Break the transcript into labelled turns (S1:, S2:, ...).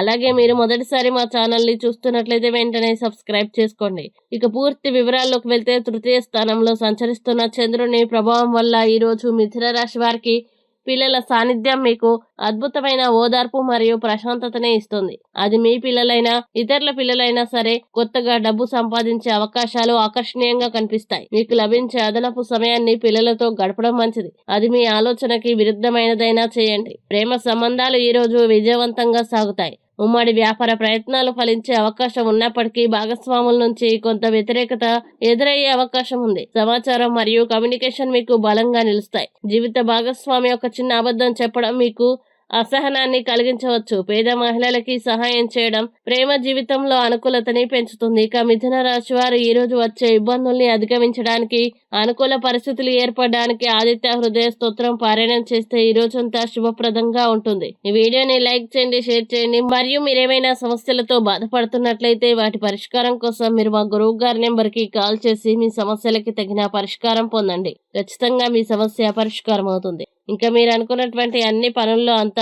S1: అలాగే మీరు మొదటిసారి మా ఛానల్ని చూస్తున్నట్లయితే వెంటనే సబ్స్క్రైబ్ చేసుకోండి. ఇక పూర్తి వివరాల్లోకి వెళ్తే తృతీయ స్థానంలో సంచరిస్తున్న చంద్రుని ప్రభావం వల్ల ఈరోజు మిథున రాశి వారికి పిల్లల సాన్నిధ్యం మీకు అద్భుతమైన ఓదార్పు మరియు ప్రశాంతతనే ఇస్తుంది. అది మీ పిల్లలైనా ఇతరుల పిల్లలైనా సరే కొత్తగా డబ్బు సంపాదించే అవకాశాలు ఆకర్షణీయంగా కనిపిస్తాయి. మీకు లభించే అదనపు సమయాన్ని పిల్లలతో గడపడం మంచిది. అది మీ ఆలోచనకి విరుద్ధమైనదైనా చేయండి. ప్రేమ సంబంధాలు ఈ రోజు విజయవంతంగా సాగుతాయి. ఉమ్మడి వ్యాపార ప్రయత్నాలు ఫలించే అవకాశం ఉన్నప్పటికీ భాగస్వాముల నుంచి కొంత వ్యతిరేకత ఎదురయ్యే అవకాశం ఉంది. సమాచారం మరియు కమ్యూనికేషన్ మీకు బలంగా నిలుస్తాయి. జీవిత భాగస్వామి ఒక చిన్న అబద్ధం చెప్పడం మీకు అసహనాన్ని కలిగించవచ్చు. పేద మహిళలకి సహాయం చేయడం ప్రేమ జీవితంలో అనుకూలతని పెంచుతుంది. ఇక మిథున రాశి వారు ఈ రోజు వచ్చే ఇబ్బందుల్ని అధిగమించడానికి అనుకూల పరిస్థితులు ఏర్పడడానికి ఆదిత్య హృదయ స్తోత్రం పారాయణం చేస్తే ఈ రోజంతా శుభప్రదంగా ఉంటుంది. ఈ వీడియోని లైక్ చేయండి షేర్ చేయండి. మరియు మీరేమైనా సమస్యలతో బాధపడుతున్నట్లయితే వాటి పరిష్కారం కోసం మీరు మా గురువు గారి నెంబర్కి కాల్ చేసి మీ సమస్యలకి తగిన పరిష్కారం పొందండి. ఖచ్చితంగా మీ సమస్య పరిష్కారం అవుతుంది ఇంకా మీరు అనుకున్నటువంటి అన్ని పనుల్లో అంతా